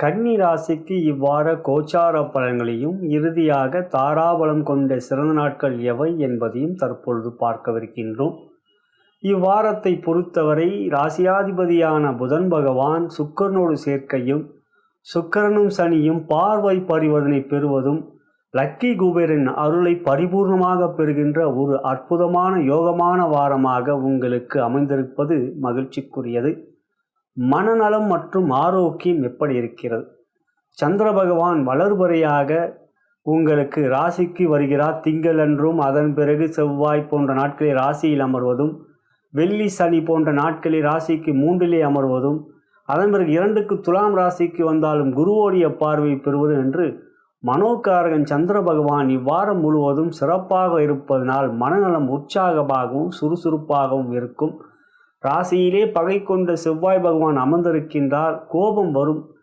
கன்னி ராசிக்கு இவ்வார கோச்சார பலன்களையும் இறுதியாக தாராபலம் கொண்ட சிறந்த நாட்கள் எவை என்பதையும் தற்பொழுது பார்க்கவிருக்கின்றோம். இவ்வாரத்தை பொறுத்தவரை ராசியாதிபதியான புதன் பகவான் சுக்கரனோடு சேர்க்கையும் சுக்கரனும் சனியும் பார்வை பரிவர்த்தனை பெறுவதும் லக்கி குபேரின் அருளை பரிபூர்ணமாக பெறுகின்ற ஒரு அற்புதமான யோகமான வாரமாக உங்களுக்கு அமைந்திருப்பது மகிழ்ச்சிக்குரியது. மனநலம் மற்றும் ஆரோக்கியம் எப்படி இருக்கிறது? சந்திர பகவான் வளர்பறையாக உங்களுக்கு ராசிக்கு வருகிறார். திங்களன்றும் அதன் பிறகு செவ்வாய் போன்ற நாட்களில் ராசியில் அமர்வதும் வெள்ளி சனி போன்ற நாட்களில் ராசிக்கு மூன்றிலே அமர்வதும் அதன் பிறகு இரண்டுக்கு துலாம் ராசிக்கு வந்தாலும் குருவோடைய பார்வை பெறுவது என்று மனோகாரகன் சந்திர பகவான் இவ்வாரம் முழுவதும் சிறப்பாக இருப்பதனால் மனநலம் உற்சாகமாகவும் சுறுசுறுப்பாகவும் இருக்கும். ராசியிலே பகை கொண்ட செவ்வாய் பகவான் அமர்ந்திருக்கின்றார். கோபம் வரும்.